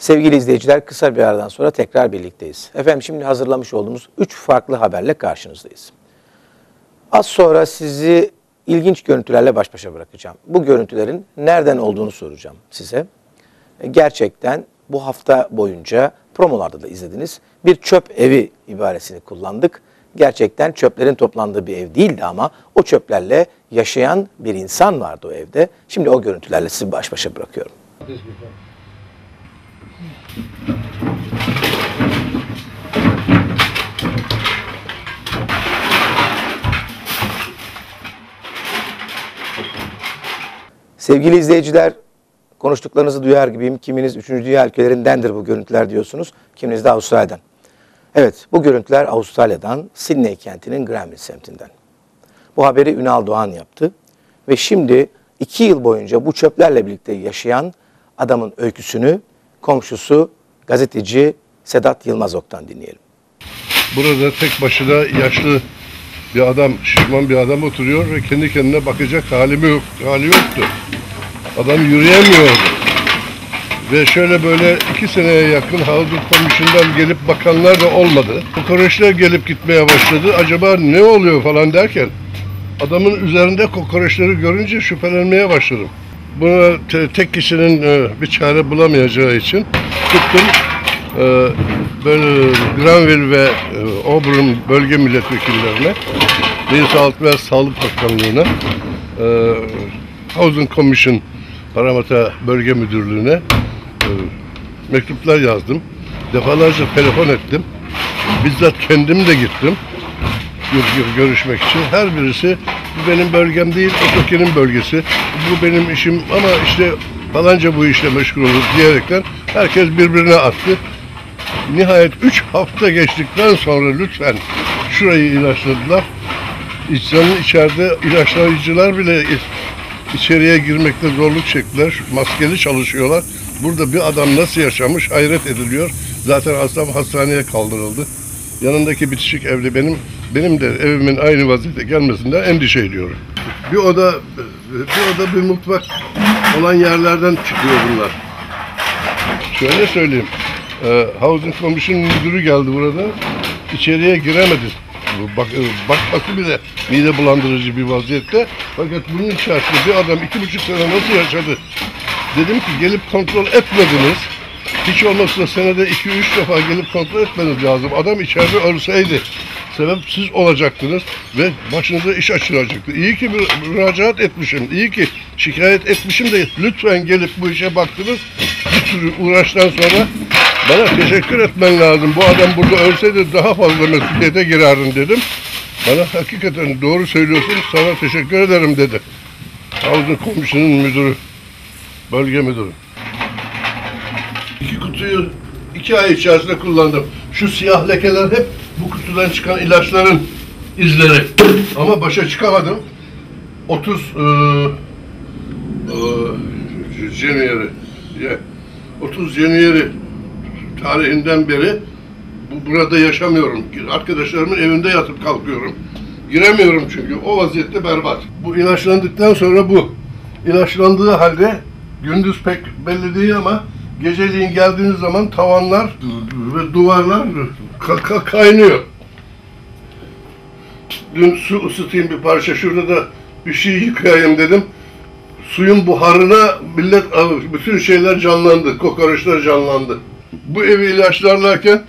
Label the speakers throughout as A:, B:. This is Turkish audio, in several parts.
A: Sevgili izleyiciler kısa bir aradan sonra tekrar birlikteyiz. Efendim şimdi hazırlamış olduğumuz 3 farklı haberle karşınızdayız. Az sonra sizi ilginç görüntülerle baş başa bırakacağım. Bu görüntülerin nereden olduğunu soracağım size. E, Gerçekten bu hafta boyunca promolarda da izlediniz. Bir çöp evi ibaresini kullandık. Gerçekten çöplerin toplandığı bir ev değildi ama o çöplerle yaşayan bir insan vardı o evde. Şimdi o görüntülerle sizi baş başa bırakıyorum. Sevgili izleyiciler, konuştuklarınızı duyar gibiyim. Kiminiz 3. Dünya ülkelerindendir bu görüntüler diyorsunuz, kiminiz de Avustralya'dan. Evet, bu görüntüler Avustralya'dan, Sydney kentinin Granville semtinden. Bu haberi Ünal Doğan yaptı ve şimdi iki yıl boyunca bu çöplerle birlikte yaşayan adamın öyküsünü komşusu gazeteci Sedat Yılmaz Ok'tan dinleyelim.
B: Burada tek başına yaşlı bir adam, şişman bir adam oturuyor ve kendi kendine bakacak hali, yok, hali yoktu. Adam yürüyemiyordu. Ve şöyle böyle iki seneye yakın Housing Commission'dan gelip bakanlar da olmadı. Kokoreçler gelip gitmeye başladı. Acaba ne oluyor falan derken adamın üzerinde kokoreçleri görünce şüphelenmeye başladım. Buna te- tek kişinin e, bir çare bulamayacağı için tuttum e, böyle Granville ve e, Auburn bölge milletvekillerine, Sağlık ve Sağlık Bakanlığı'na, e, Housing Commission Paramata Bölge Müdürlüğü'ne e, mektuplar yazdım. Defalarca telefon ettim. Bizzat kendim de gittim gör- gör- görüşmek için. Her birisi bu benim bölgem değil, ötekinin bölgesi. Bu benim işim ama işte falanca bu işle meşgul olur diyerekten herkes birbirine attı. Nihayet 3 hafta geçtikten sonra lütfen şurayı ilaçladılar. İnsanın içeride ilaçlayıcılar bile içeriye girmekte zorluk çektiler. Maskeli çalışıyorlar. Burada bir adam nasıl yaşamış hayret ediliyor. Zaten hastam hastaneye kaldırıldı. Yanındaki bitişik evli benim benim de evimin aynı vaziyete gelmesinden endişe ediyorum. Bir oda bir oda bir mutfak olan yerlerden çıkıyor bunlar. Şöyle söyleyeyim. E, Housing Commission müdürü geldi burada. İçeriye giremedi. Bak, e, bakması bile mide bulandırıcı bir vaziyette. Fakat bunun içerisinde bir adam iki buçuk sene nasıl yaşadı? Dedim ki gelip kontrol etmediniz. Hiç olmazsa senede iki üç defa gelip kontrol etmeniz lazım. Adam içeride ölseydi sebep siz olacaktınız ve başınıza iş açılacaktı. İyi ki müracaat etmişim, iyi ki şikayet etmişim de lütfen gelip bu işe baktınız. Bir sürü uğraştan sonra bana teşekkür etmen lazım. Bu adam burada ölseydi daha fazla mesuliyete girerdin dedim. Bana hakikaten doğru söylüyorsun, sana teşekkür ederim dedi. Havuzun komşunun müdürü, bölge müdürü. İki kutuyu iki ay içerisinde kullandım. Şu siyah lekeler hep bu kutudan çıkan ilaçların izleri. Ama başa çıkamadım. 30 eee eee January, ya, 30 January tarihinden beri bu, burada yaşamıyorum. Arkadaşlarımın evinde yatıp kalkıyorum. Giremiyorum çünkü o vaziyette berbat. Bu ilaçlandıktan sonra bu. İlaçlandığı halde gündüz pek belli değil ama geceliğin geldiğiniz zaman tavanlar ve duvarlar ka- ka- kaynıyor. Dün su ısıtayım bir parça şurada da bir şey yıkayayım dedim. Suyun buharına millet bütün şeyler canlandı. Kokoreçler canlandı. Bu evi ilaçlarlarken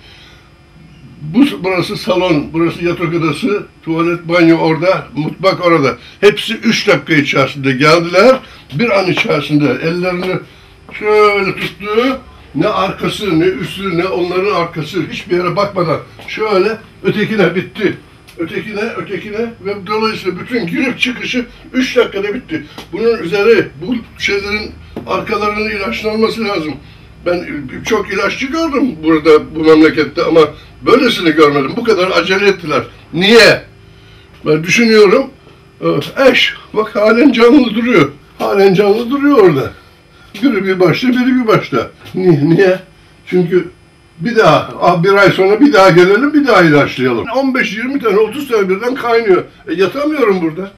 B: bu burası salon, burası yatak odası, tuvalet, banyo orada, mutfak orada. Hepsi üç dakika içerisinde geldiler. Bir an içerisinde ellerini şöyle tuttu. Ne arkası, ne üstü, ne onların arkası hiçbir yere bakmadan şöyle ötekine bitti. Ötekine, ötekine ve dolayısıyla bütün girip çıkışı üç dakikada bitti. Bunun üzeri, bu şeylerin arkalarının ilaçlanması lazım. Ben çok ilaççı gördüm burada bu memlekette ama böylesini görmedim. Bu kadar acele ettiler. Niye? Ben düşünüyorum. Eş, bak halen canlı duruyor. Halen canlı duruyor orada. Biri bir başta, biri bir başta. Niye? Niye? Çünkü bir daha, ah, bir ay sonra bir daha gelelim, bir daha ilaçlayalım. 15-20 tane, 30 tane birden kaynıyor. E, yatamıyorum burada.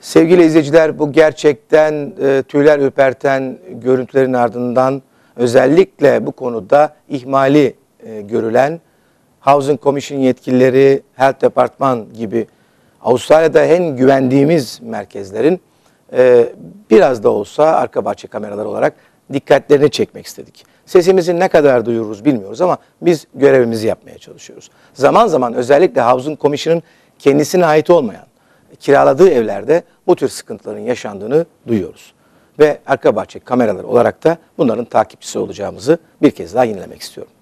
A: Sevgili izleyiciler bu gerçekten e, tüyler ürperten görüntülerin ardından özellikle bu konuda ihmali e, görülen Housing Commission yetkilileri, Health Department gibi Avustralya'da en güvendiğimiz merkezlerin e, biraz da olsa arka bahçe kameraları olarak dikkatlerini çekmek istedik. Sesimizi ne kadar duyururuz bilmiyoruz ama biz görevimizi yapmaya çalışıyoruz. Zaman zaman özellikle Housing Commission'ın kendisine ait olmayan kiraladığı evlerde bu tür sıkıntıların yaşandığını duyuyoruz. Ve arka bahçe kameraları olarak da bunların takipçisi olacağımızı bir kez daha yenilemek istiyorum.